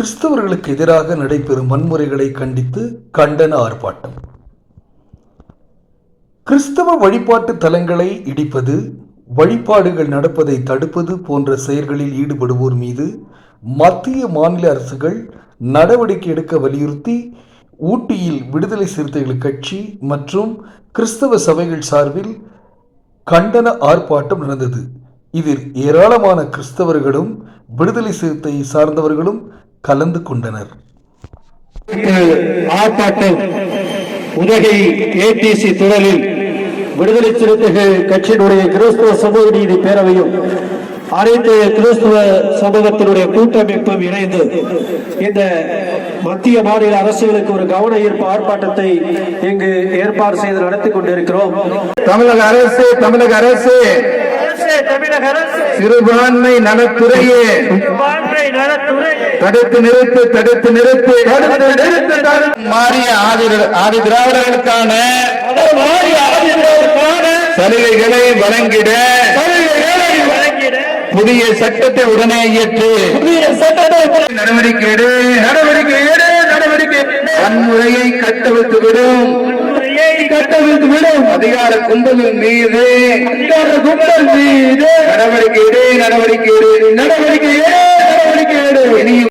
கிறிஸ்தவர்களுக்கு எதிராக நடைபெறும் வன்முறைகளை கண்டித்து கண்டன ஆர்ப்பாட்டம். கிறிஸ்தவ வழிபாட்டு தலங்களை இடிப்பது வழிபாடுகள் நடப்பதை தடுப்பது போன்ற செயல்களில் ஈடுபடுவோர் மீது மத்திய மாநில அரசுகள் நடவடிக்கை எடுக்க வலியுறுத்தி ஊட்டியில் விடுதலை சிறுத்தைகள் கட்சி மற்றும் கிறிஸ்தவ சபைகள் சார்பில் கண்டன ஆர்ப்பாட்டம் நடந்தது. இதில் ஏராளமான கிறிஸ்தவர்களும் விடுதலை சிறுத்தை சார்ந்தவர்களும் கலந்து கொண்டனர். ஆர்ப்பாட்டம் உதகை ஏடிசி திடலில் விடுதலை சிறுத்தைகள் கட்சியினுடைய கிறிஸ்துவ சமூக நீதி பேரவையும் அனைத்து கிறிஸ்துவ சமூகத்தினுடைய கூட்டமைப்பும் இணைந்து இந்த மத்திய மாநில அரசுகளுக்கு ஒரு கவன ஈர்ப்பு ஆர்ப்பாட்டத்தை இங்கு ஏற்பாடு செய்து நடத்தி கொண்டிருக்கிறோம். தமிழக அரசு தமிழக அரசு தமிழக அரசு. சிறுபான்மை நலத்துறையே. தடுத்து நிறுத்து தடுத்து நிறுத்து. தடுத்து நிறுத்து தடுத்து. மாறிய ஆதி ஆதி திராவிடர்களுக்கான சலுகைகளை வழங்கிட. புதிய சட்டத்தை உடனே இயற்று. நடவடிக்கை எடு. நடவடிக்கை எடு நடவடிக்கை வன்முறையை கட்டவிழ்த்து விடும். கட்டவிழ்த்து விடும் அதிகார கும்பலின் மீது. அதிகார கும்பல் மீது. நடவடிக்கை எடு நடவடிக்கை எடு. நடவடிக்கை எடு நடவடிக்கை எடு. இனியும்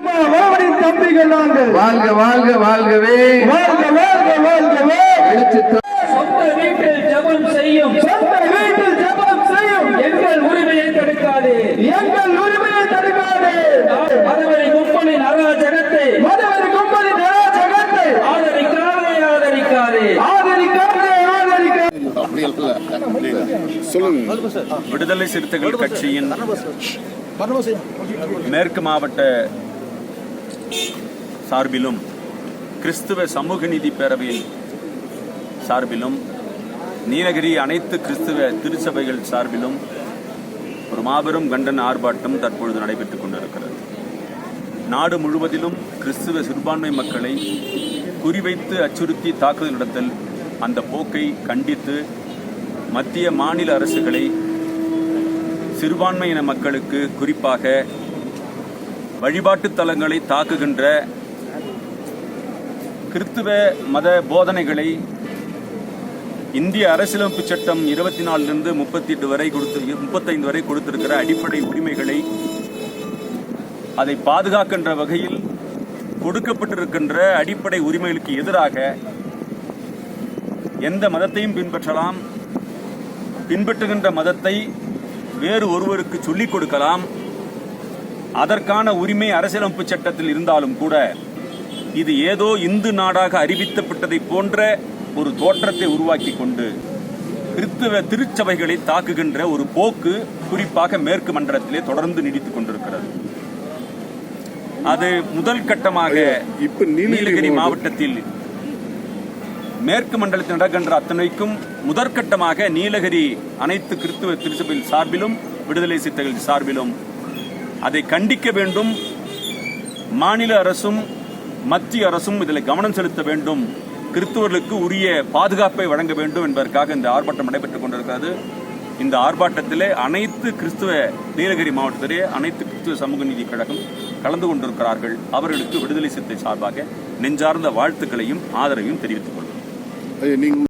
தம்பிகள் நாங்கள். வாழ்க வாழ்க வாழ்கவே. வாழ்க வாழ்க வாழ்கவே. எழுச்சி விடுதலை சிறுத்தைகள் கட்சியின் மேற்கு மாவட்ட சார்பிலும் கிறிஸ்துவ சமூக நீதி பேரவையில் சார்பிலும் நீலகிரி அனைத்து கிறிஸ்துவ திருச்சபைகள் சார்பிலும் ஒரு மாபெரும் கண்டன ஆர்ப்பாட்டம் தற்பொழுது நடைபெற்றுக் கொண்டிருக்கிறது. நாடு முழுவதிலும் கிறிஸ்துவ சிறுபான்மை மக்களை குறிவைத்து அச்சுறுத்தி தாக்குதல் நடத்தல் அந்த போக்கை கண்டித்து மத்திய மாநில அரசுகளை சிறுபான்மையின மக்களுக்கு குறிப்பாக வழிபாட்டுத் தலங்களை தாக்குகின்ற கிறித்துவ மத போதனைகளை இந்திய அரசியலமைப்பு சட்டம் இருபத்தி நாலிலிருந்து முப்பத்தி எட்டு வரை கொடுத்து முப்பத்தைந்து வரை கொடுத்திருக்கிற அடிப்படை உரிமைகளை அதை பாதுகாக்கின்ற வகையில் கொடுக்கப்பட்டிருக்கின்ற அடிப்படை உரிமைகளுக்கு எதிராக எந்த மதத்தையும் பின்பற்றலாம் பின்பற்றுகின்ற மதத்தை வேறு ஒருவருக்கு சொல்லிக் கொடுக்கலாம். அதற்கான உரிமை அரசியலமைப்பு சட்டத்தில் இருந்தாலும் கூட இது ஏதோ இந்து நாடாக அறிவிக்கப்பட்டதை போன்ற ஒரு தோற்றத்தை உருவாக்கி கொண்டு கிறிஸ்தவ திருச்சபைகளை தாக்குகின்ற ஒரு போக்கு குறிப்பாக மேற்கு மண்டலத்திலே தொடர்ந்து நீடித்துக் கொண்டிருக்கிறது. அது முதல் கட்டமாக இப்ப நீலகிரி மாவட்டத்தில் மேற்கு மண்டலத்தில் நடக்கின்ற அத்தனைக்கும் முதற்கட்டமாக நீலகிரி அனைத்து கிறிஸ்துவ திருச்சபையில் சார்பிலும் விடுதலை சித்தர்கள் சார்பிலும். அதை கண்டிக்க வேண்டும். மாநில அரசும் மத்திய அரசும் இதில் கவனம் செலுத்த வேண்டும். கிறிஸ்துவர்களுக்கு உரிய பாதுகாப்பை வழங்க வேண்டும் என்பதற்காக இந்த ஆர்ப்பாட்டம் நடைபெற்றுக் கொண்டிருக்கிறது. இந்த ஆர்ப்பாட்டத்திலே அனைத்து கிறிஸ்துவ நீலகிரி மாவட்டத்திலே அனைத்து கிறிஸ்துவ சமூக நீதி கழகம் கலந்து கொண்டிருக்கிறார்கள். அவர்களுக்கு விடுதலை சித்தை சார்பாக நெஞ்சார்ந்த வாழ்த்துக்களையும் ஆதரவையும் தெரிவித்துக் 而且另